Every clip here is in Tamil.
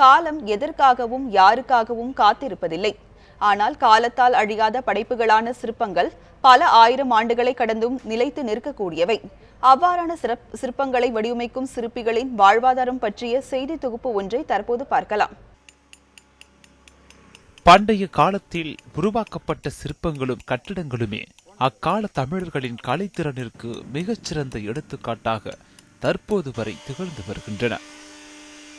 காலம் எதற்காகவும் யாருக்காகவும் காத்திருப்பதில்லை. ஆனால் காலத்தால் அழியாத படைப்புகளான சிற்பங்கள் பல ஆயிரம் ஆண்டுகளை கடந்தும் நிலைத்து நிற்கக்கூடியவை. அவ்வாறான சிறப் சிற்பங்களை வடிவமைக்கும் சிற்பிகளின் வாழ்வாதாரம் பற்றிய செய்தி தொகுப்பு ஒன்றை தற்போது பார்க்கலாம். பண்டைய காலத்தில் உருவாக்கப்பட்ட சிற்பங்களும் கட்டிடங்களுமே அக்கால தமிழர்களின் கலைத்திறனிற்கு மிகச்சிறந்த எடுத்துக்காட்டாக தற்போது வரை திகழ்ந்து வருகின்றன.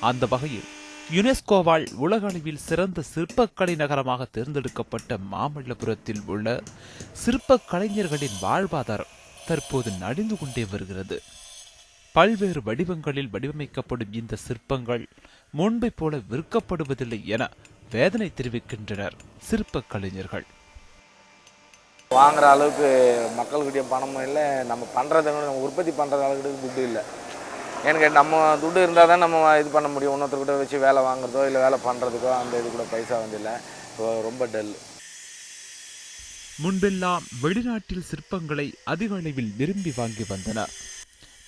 அந்த வகையில் யுனெஸ்கோவால் உலக அளவில் சிறந்த சிற்பக்கலை நகரமாக தேர்ந்தெடுக்கப்பட்ட மாமல்லபுரத்தில் உள்ள சிற்பக் கலைஞர்களின் வாழ்வாதாரம் தற்போது நடிந்து கொண்டே வருகிறது. பல்வேறு வடிவங்களில் வடிவமைக்கப்படும் இந்த சிற்பங்கள் முன்பை போல விற்கப்படுவதில்லை என வேதனை தெரிவிக்கின்றனர் சிற்ப கலைஞர்கள் வாங்குற அளவுக்கு மக்கள்கிட்டய பணமும் இல்லை. நம்ம பண்ணுறது நம்ம உற்பத்தி பண்ணுற அளவுக்கு துட்டு இல்லை. எனக்கு நம்ம துட்டு இருந்தால் தான் நம்ம இது பண்ண முடியும். இன்னொருத்தர்கிட்ட வச்சு வேலை வாங்குறதோ இல்லை வேலை பண்ணுறதுக்கோ அந்த இது கூட பைசா வந்து இல்லை. இப்போ ரொம்ப டல் முன்பெல்லாம் வெளிநாட்டில் சிற்பங்களை அதிக அளவில் விரும்பி வாங்கி வந்தனர்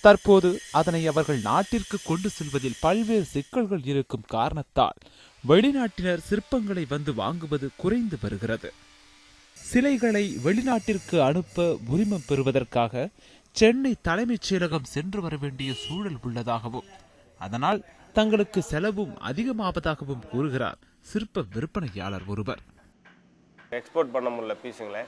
தற்போது அதனை அவர்கள் நாட்டிற்கு கொண்டு செல்வதில் பல்வேறு சிக்கல்கள் இருக்கும் காரணத்தால் வெளிநாட்டினர் சிற்பங்களை வந்து வாங்குவது குறைந்து வருகிறது. சிலைகளை வெளிநாட்டிற்கு அனுப்ப உரிமம் பெறுவதற்காக சென்னை தலைமைச் செயலகம் சென்று வர வேண்டிய சூழல் உள்ளதாகவும் அதனால் தங்களுக்கு செலவும் அதிகமாவதாகவும் கூறுகிறார் சிற்ப விற்பனையாளர் ஒருவர். எக்ஸ்போர்ட் பண்ண முடியல பீஸுங்களை.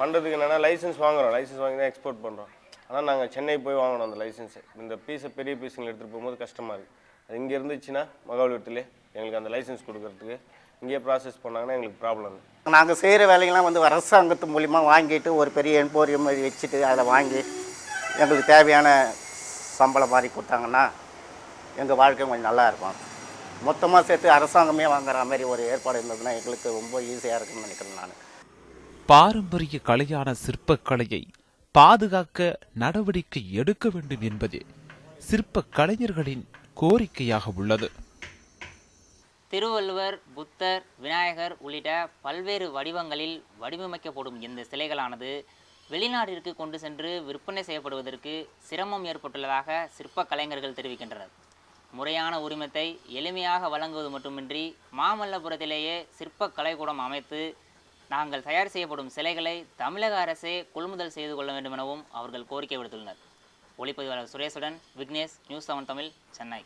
பண்ணுறதுக்கு என்னென்னா லைசன்ஸ் வாங்குறோம். லைசன்ஸ் வாங்கி தான் எக்ஸ்போர்ட் பண்ணுறோம் ஆனால் நாங்கள் சென்னை போய் வாங்கணும் அந்த லைசன்ஸு. இந்த பீஸை பெரிய பீஸுங்களை எடுத்துகிட்டு போகும்போது கஷ்டமாக இருக்குது அது இங்கே இருந்துச்சுன்னா மகாபலிபுரத்துலேயே எங்களுக்கு அந்த லைசன்ஸ் கொடுக்கறதுக்கு இங்கேயே ப்ராசஸ் பண்ணாங்கன்னா எங்களுக்கு ப்ராப்ளம் நாங்கள் செய்கிற வேலைகள்லாம் வந்து அரசாங்கத்து மூலிமா வாங்கிட்டு ஒரு பெரிய என்போரியம் மாதிரி வச்சுட்டு அதை வாங்கி எங்களுக்கு தேவையான சம்பளம் மாதிரி கொடுத்தாங்கன்னா எங்கள் வாழ்க்கை கொஞ்சம் நல்லா இருக்கும். மொத்தமாக சேர்த்து அரசாங்கமே வாங்குற மாதிரி ஒரு ஏற்பாடு இருந்ததுன்னா எங்களுக்கு ரொம்ப ஈஸியாக இருக்கும்னு நினைக்கிறேன் நான். பாரம்பரிய கலையான சிற்பக்கலையை பாதுகாக்க நடவடிக்கை எடுக்க வேண்டும் என்பதே சிற்பக் கலைஞர்களின் கோரிக்கையாக உள்ளது. திருவள்ளுவர் புத்தர் விநாயகர் உள்ளிட்ட பல்வேறு வடிவங்களில் வடிவமைக்கப்படும் இந்த சிலைகளானது வெளிநாட்டிற்கு கொண்டு சென்று விற்பனை செய்யப்படுவதற்கு சிரமம் ஏற்பட்டுள்ளதாக சிற்பக் கலைஞர்கள் தெரிவிக்கின்றனர். முறையான உரிமத்தை எளிமையாக வழங்குவது மட்டுமின்றி மாமல்லபுரத்திலேயே சிற்பக் கலைக்கூடம் அமைத்து நாங்கள் தயார் செய்யப்படும் சிலைகளை தமிழக அரசே கொள்முதல் செய்து கொள்ள வேண்டும் எனவும் அவர்கள் கோரிக்கை விடுத்துள்ளனர். ஒளிப்பதிவாளர் சுரேஷுடன் விக்னேஷ் நியூஸ் செவன் தமிழ் சென்னை.